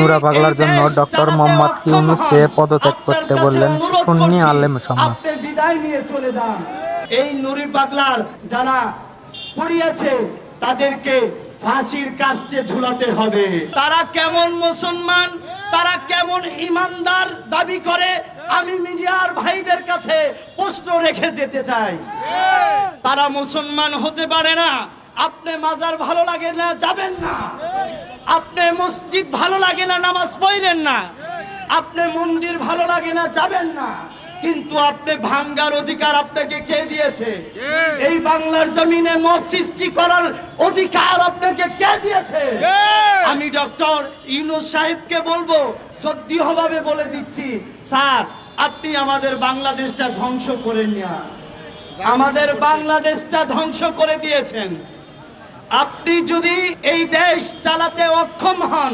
নুরা পাগলার জন্য ডক্টর মোহাম্মদ ইউনূসকে পদত্যাগ করতে বললেন সুন্নি আলেম সমাজ। বিদায় নিয়ে চলে যান। এই নুরি পাগলার যারা পড়িয়েছে তাদেরকে ফাঁসির কাস্তে ঝুলাতে হবে। তারা কেমন মুসলমান তারা কেমন ইমানদার দাবি করে আমি মিডিয়ার ভাইদের কাছে প্রশ্ন রেখে যেতে চাই। তারা মুসলমান হতে পারে না আপনি মাজার ভালো লাগে না যাবেন না। আপনি মসজিদ ভালো লাগে না নামাজ পড়লেন না। আপনি মন্দির ভালো লাগে না যাবেন না। কিন্তু আপনি ভাঙ্গার অধিকার আপনাকে কে দিয়েছে? এই বাংলার জমিনে মত সৃষ্টি করার অধিকার আপনাকে কে দিয়েছে? আমি ডক্টর ইউনুস সাহেবকে বলব সত্যিভাবে বলে দিচ্ছি স্যার আপনি আমাদের বাংলাদেশটা ধ্বংস করে নিয়া আমাদের বাংলাদেশটা ধ্বংস করে দিয়েছেন। আপনি যদি এই দেশ চালাতে অক্ষম হন,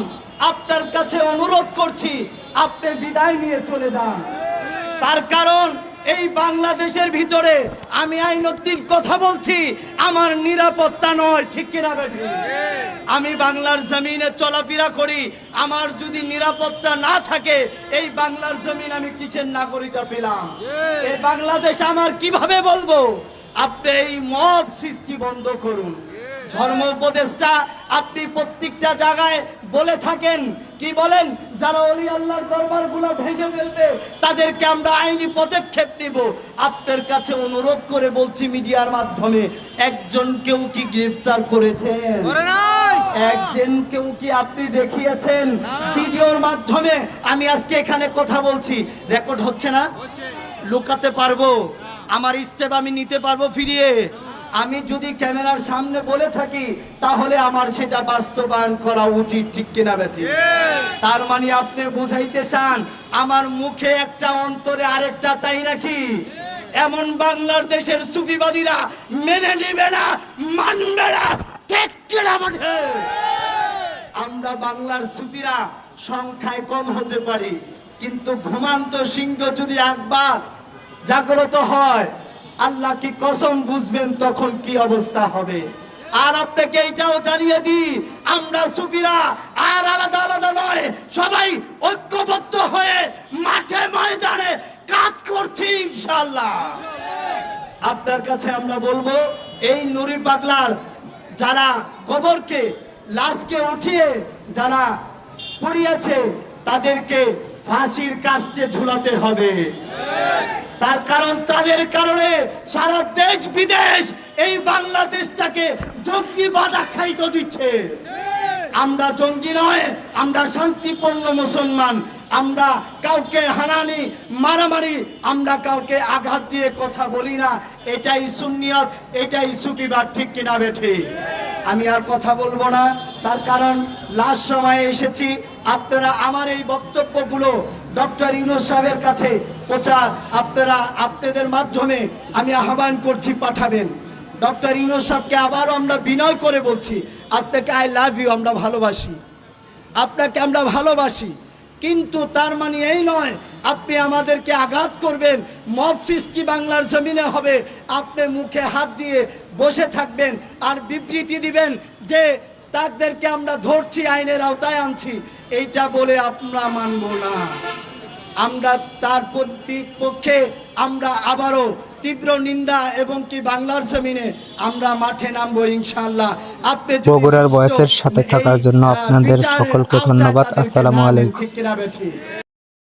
আপনার কাছে অনুরোধ করছি, আপনি বিদায় নিয়ে চলে যান। তার কারণ, এই বাংলাদেশের ভিতরে আমি আইনদ্দিন কথা বলছি, আমার নিরাপত্তা নয়, ঠিক কিনা আমি বাংলার জমিনে চলাফেরা করি, আমার যদি নিরাপত্তা না থাকে, এই বাংলার জমিন আমি কিসের নাগরিকতা পেলাম? এই বাংলাদেশ আমার কীভাবে বলব? আপনি এই মব সৃষ্টি বন্ধ করুন। ধর্ম উপদেষ্টা আপনি প্রত্যেকটা জায়গায় বলে থাকেন। কি বলেন? যারা অলি আল্লাহর দরবারগুলো ভেঙে ফেলবে তাদেরকে আমরা আইনি পদক্ষেপ নিব। আপনার কাছে অনুরোধ করে বলছি মিডিয়ার মাধ্যমে একজন কেউ কি গ্রেফতার করেছেন একজন কেউ কি আপনি দেখিয়েছেন? ভিডিওর মাধ্যমে আমি আজকে এখানে কথা বলছি। রেকর্ড হচ্ছে না? লুকাতে পারব? আমার স্টেপ আমি নিতে পারব ফিরিয়ে? আমি যদি ক্যামেরার সামনে বলে থাকি তাহলে আমার সেটা বাস্তবায়ন করা উচিত ঠিক কিনা বেটি? তার মানে আপনি বুঝাইতে চান আমার মুখে একটা অন্তরে আরেকটা তাই নাকি? এমন বাংলার দেশের সুফিবাদীরা মেনে নিবে না মানবে না ঠিক কিনা? আমরা বাংলার সুফিরা সংখ্যায় কম হতে পারি কিন্তু ঘুমান্ত সিংহ যদি একবার জাগ্রত হয় আল্লাহ কি কসম বুঝবেন তখন কি অবস্থা হবে? আর আপনাকে এটাও জানিয়ে দিই, আমরা সুফিরা আর আলাদা আলাদা নয়, সবাই ঐক্যবদ্ধ হয়ে মাঠে ময়দানে কাজ করছি ইনশাল্লাহ আপনার কাছে আমরা বলব, এই নুরি পাগলার যারা কবরকে লাশকে উঠিয়ে যারা পড়িয়েছে, তাদেরকে ফাঁসির কাস্তে ঝুলাতে হবে। তার কারণ তাদের কারণে সারা দেশ বিদেশ এই বাংলাদেশটাকে জঙ্গি বাধা খাইতে দিচ্ছে। আমরা জঙ্গি নয়, আমরা শান্তিপূর্ণ মুসলমান। আমরা কাউকে হানানি, মারামারি, আমরা কাউকে আঘাত দিয়ে কথা বলি না। এটাই সুন্নিয়ত, এটাই সুফিবাদ, ঠিক কিনা বেঠে আমি আর কথা বলব না। তার কারণ, লাস্ট সময়ে এসেছি আপনারা আমার এই বক্তব্যগুলো ডক্টর ইউনুস সাহেবের কাছে প্রচার আপনারা আপনাদের মাধ্যমে আমি আহ্বান করছি পাঠাবেন। ডক্টর ইউনুস সাহেবকে আবারও আমরা বিনয় করে বলছি, আপনাকে আই লাভ ইউ আমরা ভালোবাসি। আপনাকে আমরা ভালোবাসি, কিন্তু তার মানে এই নয়, আপনি আমাদেরকে আঘাত করবেন, মব সৃষ্টি বাংলার জমিনে হবে, আপনি মুখে হাত দিয়ে বসে থাকবেন আর বিবৃতি দিবেন যে তাদেরকে আমরা ধরছি, আইনের আওতায় আনছি। এইটা বলে আমরা মানব না আমরা তার পক্ষে আমরা আবারও তীব্র নিন্দা এবং কি বাংলার জমিনে আমরা মাঠে নামবো ইনশাআল্লাহ আপনি বগুড়ার বয়সের সাথে থাকার জন্য আপনাদের সকলকে ধন্যবাদ। আসসালামু আলাইকুম।